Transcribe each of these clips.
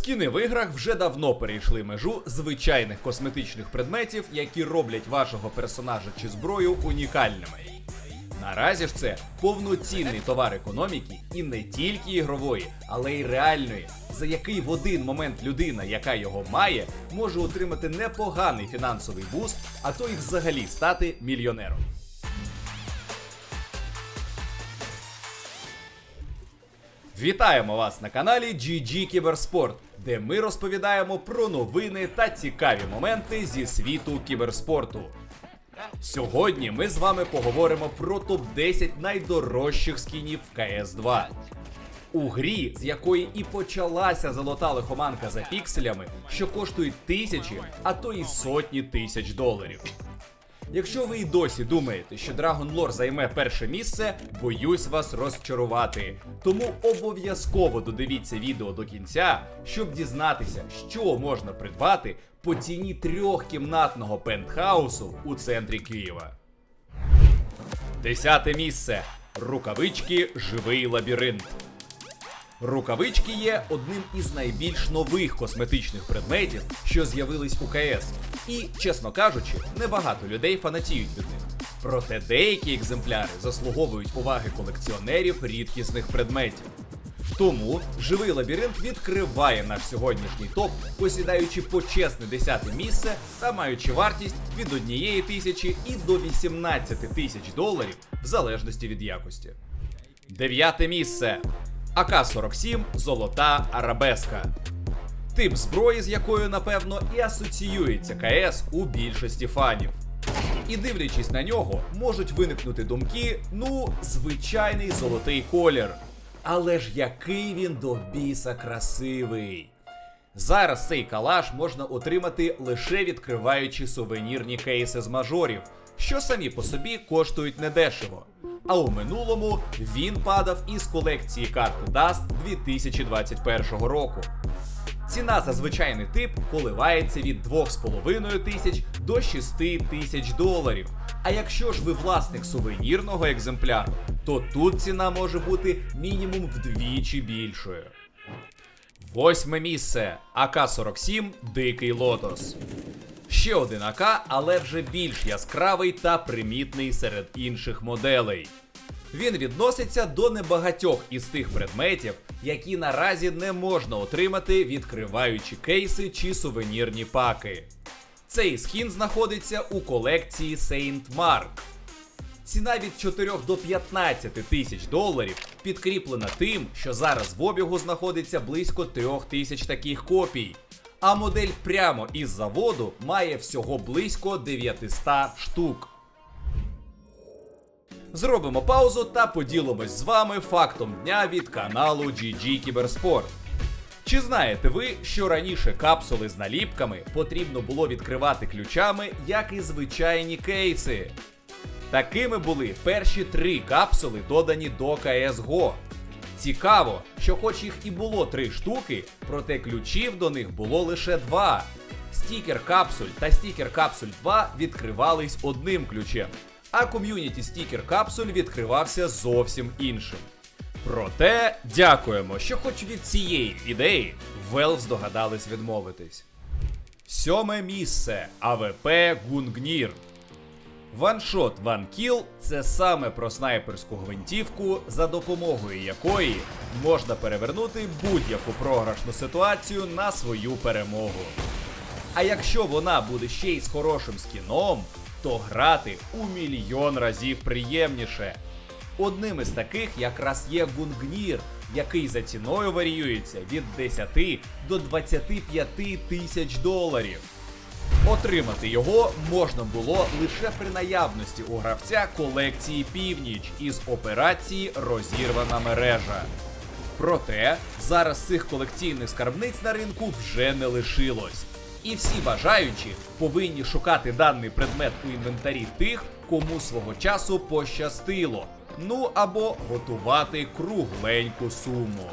Скіни в іграх вже давно перейшли межу звичайних косметичних предметів, які роблять вашого персонажа чи зброю унікальними. Наразі ж це повноцінний товар економіки і не тільки ігрової, але й реальної, за який в один момент людина, яка його має, може отримати непоганий фінансовий буст, а то й взагалі стати мільйонером. Вітаємо вас на каналі GG Кіберспорт, де ми розповідаємо про новини та цікаві моменти зі світу кіберспорту. Сьогодні ми з вами поговоримо про топ-10 найдорожчих скінів в cs 2 У грі, з якої і почалася золота лихоманка за пікселями, що коштують тисячі, а то і сотні тисяч доларів. Якщо ви і досі думаєте, що Dragon Lore займе перше місце, боюсь вас розчарувати. Тому обов'язково додивіться відео до кінця, щоб дізнатися, що можна придбати по ціні трьохкімнатного пентхаусу у центрі Києва. Десяте місце. Рукавички Живий лабіринт. Рукавички є одним із найбільш нових косметичних предметів, що з'явились у КС. І, чесно кажучи, небагато людей фанатіють від них. Проте деякі екземпляри заслуговують уваги колекціонерів рідкісних предметів. Тому живий лабіринт відкриває наш сьогоднішній топ, посідаючи почесне 10 місце та маючи вартість від 1 тисячі і до 18 тисяч доларів в залежності від якості. Дев'яте місце. АК-47 Золота Арабеска. Тип зброї, з якою, напевно, і асоціюється КС у більшості фанів. І дивлячись на нього, можуть виникнути думки: ну, звичайний золотий колір. Але ж який він до біса красивий. Зараз цей калаш можна отримати лише відкриваючи сувенірні кейси з мажорів, що самі по собі коштують недешево. А у минулому він падав із колекції карти Dust 2021 року. Ціна за звичайний тип коливається від 2,5 тисяч до 6 тисяч доларів. А якщо ж ви власник сувенірного екземпляру, то тут ціна може бути мінімум вдвічі більшою. Восьме місце АК-47 Дикий Лотос. Ще один АК, але вже більш яскравий та примітний серед інших моделей. Він відноситься до небагатьох із тих предметів, які наразі не можна отримати, відкриваючи кейси чи сувенірні паки. Цей скін знаходиться у колекції Saint Mark. Ціна від 4 до 15 тисяч доларів підкріплена тим, що зараз в обігу знаходиться близько 3 тисяч таких копій. А модель прямо із заводу має всього близько 900 штук. Зробимо паузу та поділимось з вами фактом дня від каналу GG Кіберспорт. Чи знаєте ви, що раніше капсули з наліпками потрібно було відкривати ключами, як і звичайні кейси? Такими були перші три капсули, додані до CSGO. Цікаво, що хоч їх і було три штуки, проте ключів до них було лише два. Стікер капсуль та стікер капсуль 2 відкривались одним ключем, а ком'юніті стікер капсуль відкривався зовсім іншим. Проте дякуємо, що хоч від цієї ідеї Valve здогадались відмовитись. Сьоме місце АВП Гунгнір. Ваншот Ван Кіл це саме про снайперську гвинтівку, за допомогою якої можна перевернути будь-яку програшну ситуацію на свою перемогу. А якщо вона буде ще й з хорошим скіном, то грати у мільйон разів приємніше. Одним із таких якраз є Гунгнір, який за ціною варіюється від 10 до 25 тисяч доларів. Отримати його можна було лише при наявності у гравця колекції Північ із операції Розірвана мережа. Проте зараз цих колекційних скарбниць на ринку вже не лишилось. І всі бажаючі повинні шукати даний предмет у інвентарі тих, кому свого часу пощастило. Ну або готувати кругленьку суму.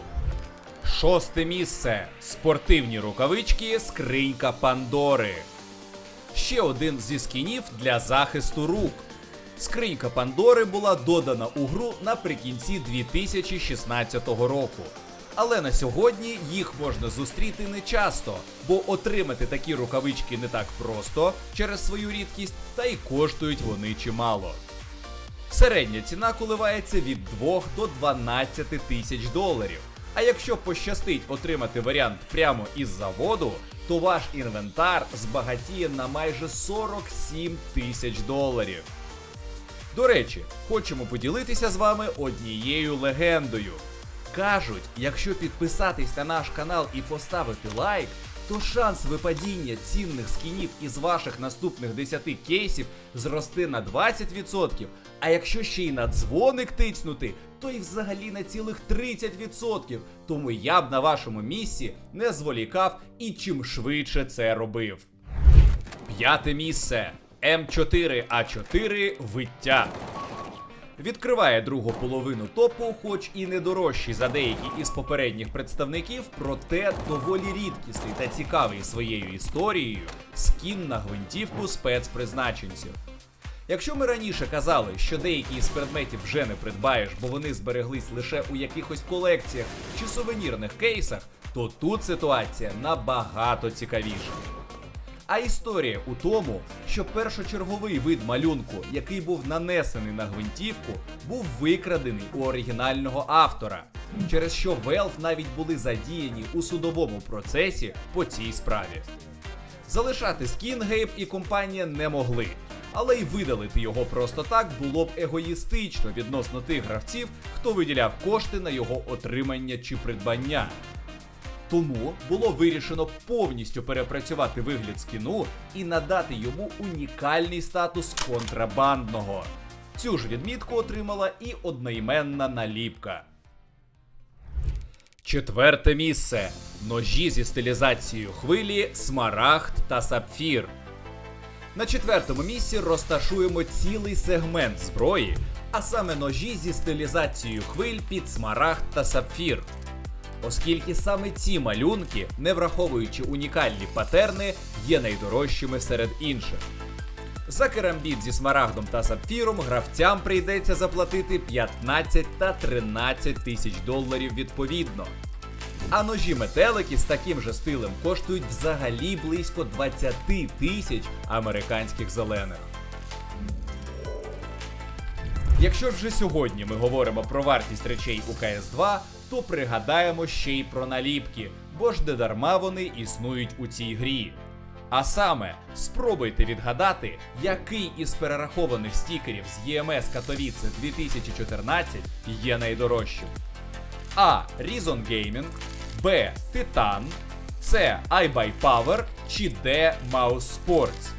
Шосте місце. Спортивні рукавички Скринька Пандори. Ще один зі скінів для захисту рук. Скринька Пандори була додана у гру наприкінці 2016 року. Але на сьогодні їх можна зустріти не часто, бо отримати такі рукавички не так просто через свою рідкість, та й коштують вони чимало. Середня ціна коливається від 2 до 12 тисяч доларів. А якщо пощастить отримати варіант прямо із заводу, то ваш інвентар збагатіє на майже 47 тисяч доларів. До речі, хочемо поділитися з вами однією легендою. Кажуть, якщо підписатись на наш канал і поставити лайк, то шанс випадіння цінних скінів із ваших наступних 10 кейсів зросте на 20%, а якщо ще й на дзвоник тицнути, то й взагалі на цілих 30%. Тому я б на вашому місці не зволікав і чим швидше це робив. П'яте місце М4А4 виття. Відкриває другу половину топу, хоч і не дорожчий за деякі із попередніх представників, проте доволі рідкісний та цікавий своєю історією скін на гвинтівку спецпризначенців. Якщо ми раніше казали, що деякі із предметів вже не придбаєш, бо вони збереглись лише у якихось колекціях чи сувенірних кейсах, то тут ситуація набагато цікавіша. А історія у тому, що першочерговий вид малюнку, який був нанесений на гвинтівку, був викрадений у оригінального автора, через що Valve навіть були задіяні у судовому процесі по цій справі. Залишати скін Гейб і компанія не могли, але й видалити його просто так було б егоїстично відносно тих гравців, хто виділяв кошти на його отримання чи придбання. Тому було вирішено повністю перепрацювати вигляд скіну і надати йому унікальний статус контрабандного. Цю ж відмітку отримала і одноіменна наліпка. Четверте місце. Ножі зі стилізацією хвилі, смарагд та сапфір. На четвертому місці розташуємо цілий сегмент зброї, а саме ножі зі стилізацією хвиль під смарагд та сапфір. Оскільки саме ці малюнки, не враховуючи унікальні патерни, є найдорожчими серед інших. За керамбіт зі смарагдом та сапфіром гравцям прийдеться заплатити 15 та 13 тисяч доларів відповідно. А ножі метелики з таким же стилем коштують взагалі близько 20 тисяч американських зелених. Якщо вже сьогодні ми говоримо про вартість речей у КС2, то пригадаємо ще й про наліпки, бо ж не дарма вони існують у цій грі. А саме, спробуйте відгадати, який із перерахованих стікерів з ЄМС Катовіце 2014 є найдорожчим. А. Reason Gaming, Б. Titan, С. iBuyPower чи Д. Mouse Sports.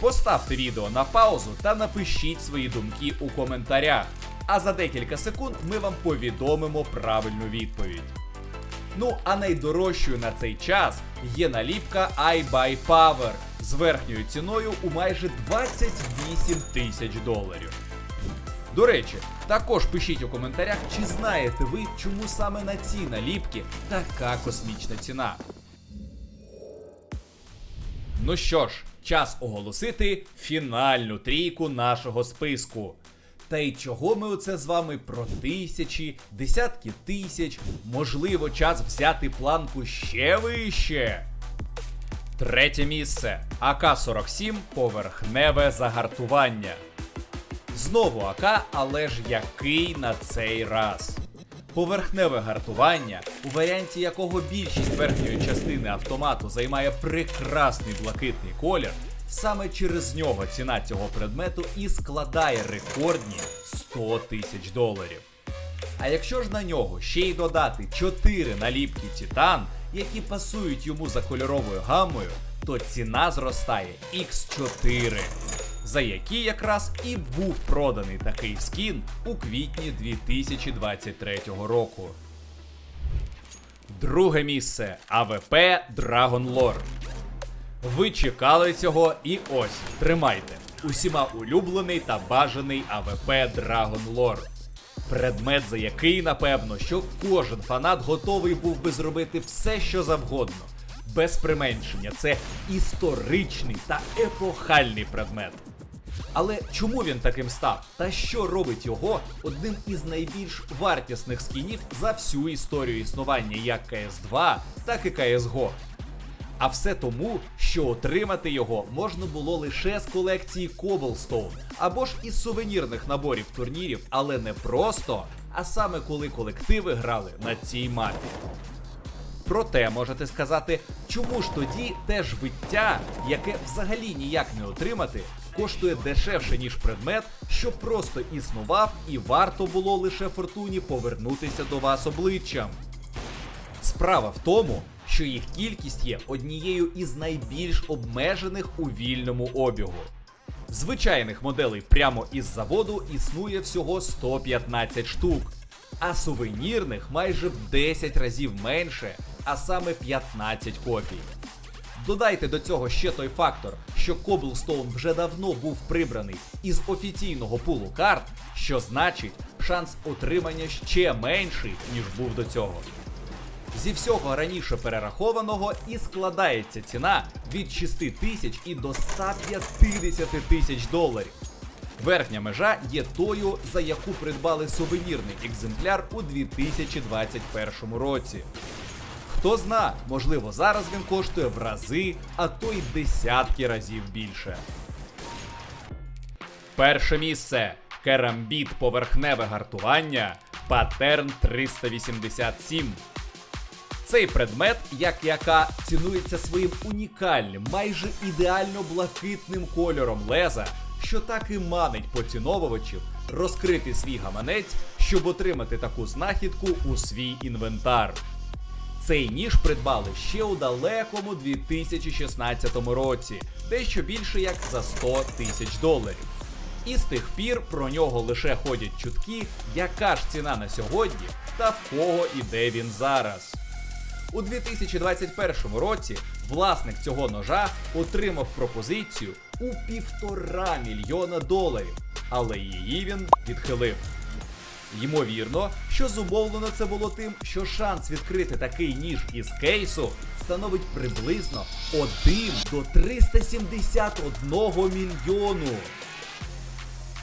Поставте відео на паузу та напишіть свої думки у коментарях. А за декілька секунд ми вам повідомимо правильну відповідь. Ну а найдорожчою на цей час є наліпка iBuyPower з верхньою ціною у майже 28 тисяч доларів. До речі, також пишіть у коментарях, чи знаєте ви, чому саме на ці наліпки така космічна ціна. Ну що ж, час оголосити фінальну трійку нашого списку. Та й чого ми оце з вами про тисячі, десятки тисяч, можливо, час взяти планку ще вище. Третє місце АК-47 поверхневе загартування. Знову АК, але ж який на цей раз? Поверхневе гартування, у варіанті якого більшість верхньої частини автомату займає прекрасний блакитний колір, саме через нього ціна цього предмету і складає рекордні 100 тисяч доларів. А якщо ж на нього ще й додати 4 наліпки Титан, які пасують йому за кольоровою гаммою, то ціна зростає X4, за які якраз і був проданий такий скін у квітні 2023 року. Друге місце АВП Dragon Lore. Ви чекали цього і ось тримайте. Усіма улюблений та бажаний АВП Dragon Lore. Предмет, за який, напевно, що кожен фанат готовий був би зробити все, що завгодно. Без применшення, це історичний та епохальний предмет. Але чому він таким став? Та що робить його одним із найбільш вартісних скінів за всю історію існування як CS2, так і CSGO? А все тому, що отримати його можна було лише з колекції Cobblestone або ж із сувенірних наборів турнірів, але не просто, а саме коли колективи грали на цій мапі. Проте можете сказати, чому ж тоді те ж биття, яке взагалі ніяк не отримати, коштує дешевше, ніж предмет, що просто існував і варто було лише фортуні повернутися до вас обличчям. Справа в тому, що їх кількість є однією із найбільш обмежених у вільному обігу. Звичайних моделей прямо із заводу існує всього 115 штук, а сувенірних майже в 10 разів менше, а саме 15 копій. Додайте до цього ще той фактор, що Cobblestone вже давно був прибраний із офіційного пулу карт, що значить, шанс отримання ще менший, ніж був до цього. Зі всього раніше перерахованого і складається ціна від 6 тисяч і до 150 тисяч доларів. Верхня межа є тою, за яку придбали сувенірний екземпляр у 2021 році. Хто зна, можливо, зараз він коштує в рази, а то й десятки разів більше. Перше місце. Керамбіт поверхневе гартування. Патерн 387. Цей предмет, як яка, цінується своїм унікальним, майже ідеально блакитним кольором леза, що так і манить поціновувачів розкрити свій гаманець, щоб отримати таку знахідку у свій інвентар. Цей ніж придбали ще у далекому 2016 році, дещо більше як за 100 тисяч доларів. І з тих пір про нього лише ходять чутки, яка ж ціна на сьогодні та в кого і де він зараз. У 2021 році власник цього ножа отримав пропозицію у півтора мільйона доларів, але її він відхилив. Ймовірно, що зумовлено це було тим, що шанс відкрити такий ніж із кейсу становить приблизно 1 до 371 мільйону.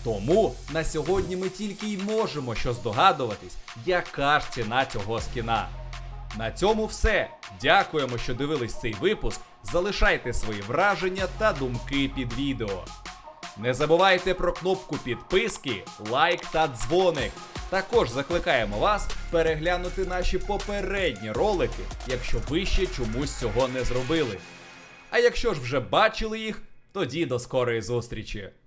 Тому на сьогодні ми тільки й можемо що здогадуватись, яка ж ціна цього скіна. На цьому все. Дякуємо, що дивились цей випуск. Залишайте свої враження та думки під відео. Не забувайте про кнопку підписки, лайк та дзвоник. Також закликаємо вас переглянути наші попередні ролики, якщо ви ще чомусь цього не зробили. А якщо ж вже бачили їх, тоді до скорої зустрічі!